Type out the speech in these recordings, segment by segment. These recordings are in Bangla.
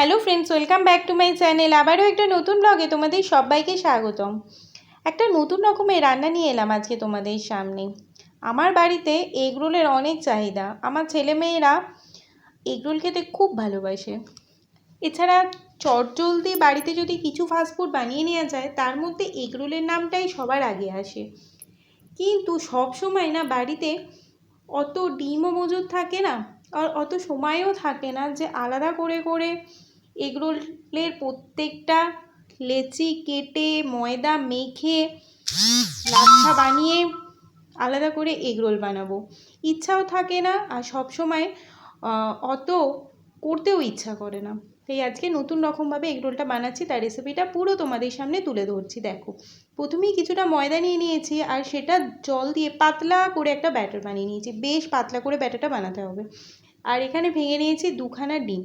Hello friends, welcome back to my channel. আবারও একটা নতুন ব্লগে তোমাদের সবাইকে স্বাগতম। একটা নতুন রকমের রান্না নিয়ে এলাম আজকে তোমাদের সামনে। আমার বাড়িতে এগরোলের অনেক চাহিদা। আমার ছেলেমেয়েরা এগরোল খেতে খুব ভালোবাসে। এছাড়া চটজলদি বাড়িতে যদি কিছু ফাস্টফুড বানিয়ে নেওয়া যায়, তার মধ্যে এগরোলের নামটাই সবার আগে আসে। কিন্তু সব সময় না বাড়িতে অত ডিমও মজুদ থাকে না, আর অত সময়ও থাকে না যে আলাদা করে করে এগরোলের প্রত্যেকটা লেচি কেটে, ময়দা মেখে, লাচ্ছা বানিয়ে আলাদা করে এগরোল বানাবো। ইচ্ছাও থাকে না আর সব সময় অত করতেও ইচ্ছা করে না। তাই আজকে নতুন রকমভাবে এগরোলটা বানাচ্ছি, তার রেসিপিটা পুরো তোমাদের সামনে তুলে ধরছি, দেখো। প্রথমেই কিছুটা ময়দা নিয়ে নিয়েছি আর সেটা জল দিয়ে পাতলা করে একটা ব্যাটার বানিয়ে নিয়েছি। বেশ পাতলা করে ব্যাটারটা বানাতে হবে। আর এখানে ভেঙে নিয়েছি দুখানা ডিম।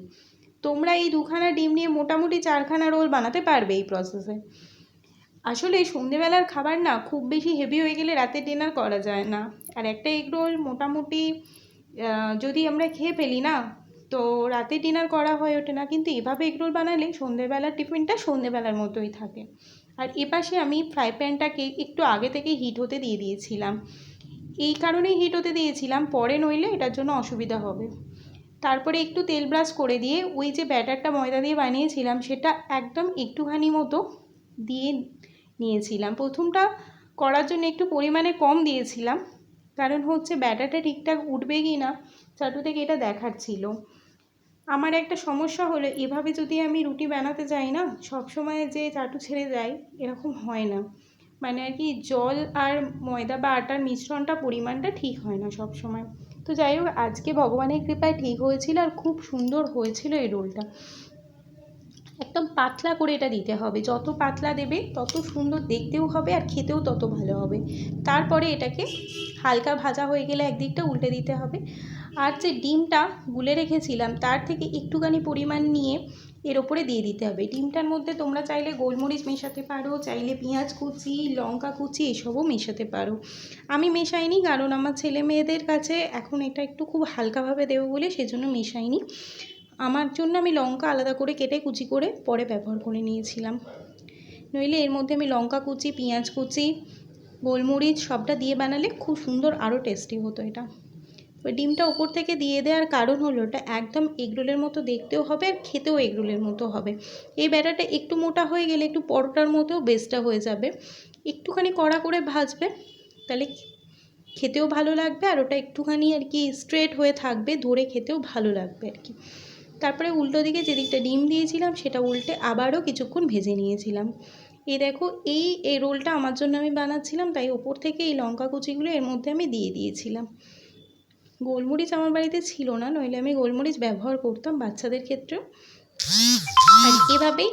তোমরা এই দুখানা ডিম নিয়ে মোটামুটি চারখানা রোল বানাতে পারবে এই প্রসেসে আসলে সন্ধেবেলার খাবার না খুব বেশি হেভি হয়ে গেলে রাতে ডিনার করা যায় না। আর একটা এগ রোল মোটামুটি যদি আমরা খেয়ে ফেলি না, তো রাতে ডিনার করা হয়ে ওঠে না। কিন্তু এভাবে এগ রোল বানালে সন্ধেবেলার টিফিনটা সন্ধেবেলার মতোই থাকে। আর এপাশে আমি ফ্রাই প্যানটাকে একটু আগে থেকে হিট হতে দিয়ে দিয়েছিলাম। এই কারণেই হিট হতে দিয়েছিলাম, পরে নইলে এটার জন্য অসুবিধা হবে। তারপরে একটু তেল ব্রাশ করে দিয়ে ওই যে ব্যাটারটা ময়দা দিয়ে বানিয়েছিলাম, সেটা একদম একটুখানি মতো দিয়ে নিয়েছিলাম। প্রথমটা করার জন্য একটু পরিমাণে কম দিয়েছিলাম, কারণ হচ্ছে ব্যাটারটা ঠিকঠাক উঠবে কি না, চাটু থেকে এটা দেখার ছিল। আমার একটা সমস্যা হলো, এভাবে যদি আমি রুটি বানাতে যাই না, সব সময় যে চাটু ছেড়ে যায়, এরকম হয় না। মানে আর কি জল আর ময়দা বা আটার মিশ্রণটা পরিমাণটা ঠিক হয় না সব সময়। তো যাই হোক, আজকে ভগবানের কৃপায় ঠিক হয়েছিল আর খুব সুন্দর হয়েছিল এই রোলটা। একদম পাতলা করে এটা দিতে হবে। যত পাতলা দেবে, তত সুন্দর দেখতেও হবে আর খেতেও তত ভালো হবে। তারপরে এটাকে হালকা ভাজা হয়ে গেলে একদিকটা উল্টে দিতে হবে। আর যে ডিমটা গুলে রেখেছিলাম, তার থেকে একটুখানি পরিমাণ নিয়ে এর ওপরে দিয়ে দিতে হবে। ডিমটার মধ্যে তোমরা চাইলে গোলমরিচ মেশাতে পারো, চাইলে পেঁয়াজ কুচি, লঙ্কা কুচি, এসবও মেশাতে পারো। আমি মেশাইনি কারণ আমার ছেলে মেয়েদের কাছে এখন এটা একটু খুব হালকাভাবে দেবো বলে সেজন্য মেশাইনি। আমার জন্য আমি লঙ্কা আলাদা করে কেটে কুচি করে পরে ব্যবহার করে নিয়েছিলাম। নইলে এর মধ্যে আমি লঙ্কা কুচি, পেঁয়াজ কুচি, গোলমরিচ সবটা দিয়ে বানালে খুব সুন্দর আরও টেস্টি হতো এটা। ডিমটা ওপর থেকে দিয়ে দেওয়ার কারণ হলো ওটা একদম এগরোলের মতো দেখতেও হবে আর খেতেও এগরোলের মতো হবে। এই ব্যাটারটা একটু মোটা হয়ে গেলে একটু পরোটার মতো বেসটা হয়ে যাবে। একটুখানি কড়া করে ভাজবে, তাহলে খেতেও ভালো লাগবে আর ওটা একটুখানি আর কি স্ট্রেট হয়ে থাকবে, ধরে খেতেও ভালো লাগবে আর কি। তারপরে উল্টো দিকে যেদিকটা ডিম দিয়েছিলাম সেটা উল্টে আবারও কিছুক্ষণ ভেজে নিয়েছিলাম। এই দেখো, এই এই রোলটা আমার জন্য আমি বানাচ্ছিলাম, তাই ওপর থেকে এই লঙ্কা কুচিগুলো এর মধ্যে আমি দিয়ে দিয়েছিলাম। গোলমরিচ আমার বাড়িতে ছিল না, নইলে আমি গোলমরিচ ব্যবহার করতাম বাচ্চাদের ক্ষেত্রেও আর এভাবেই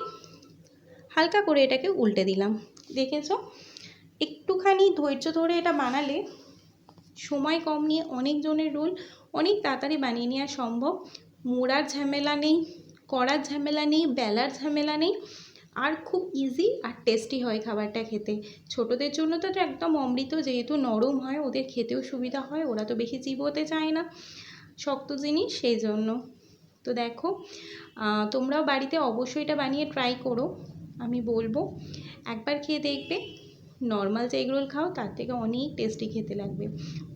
হালকা করে এটাকে উল্টে দিলাম। দেখেছ? একটুখানি ধৈর্য ধরে এটা বানালে সময় কম নিয়ে অনেকজনের রোল অনেক তাড়াতাড়ি বানিয়ে নেওয়া সম্ভব। মোড়ার ঝামেলা নেই, করার ঝামেলা নেই, বেলার ঝামেলা নেই। আর খুব ইজি আর টেস্টি হয় খাবারটা খেতে। ছোটদের জন্য তো এটা একদম অমৃত, যেহেতু নরম হয়, ওদের খেতেও সুবিধা হয়, ওরা তো বেশি চিবোতে চায় না। শক্ত জিনিস, সেই জন্য। তো দেখো তোমরাও বাড়িতে অবশ্যই এটা বানিয়ে ট্রাই করো, আমি বলব। একবার খেয়ে দেখবে। নর্মাল যে এগরোল খাও, তার থেকে অনেক টেস্টি খেতে লাগবে।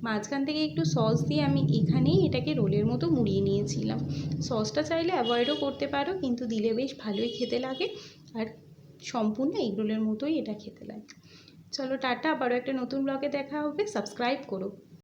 মাঝখান থেকে একটু সস দিয়ে আমি এখানেই এটাকে রোলের মতো মুড়িয়ে নিয়েছিলাম। সসটা চাইলে অ্যাভয়েডও করতে পারো, কিন্তু দিলে বেশ ভালোই খেতে লাগে আর সম্পূর্ণ এগরোলের মতোই এটা খেতে লাগে। চলো টাটা, আবারও একটা নতুন ব্লগে দেখা হবে। সাবস্ক্রাইব করো।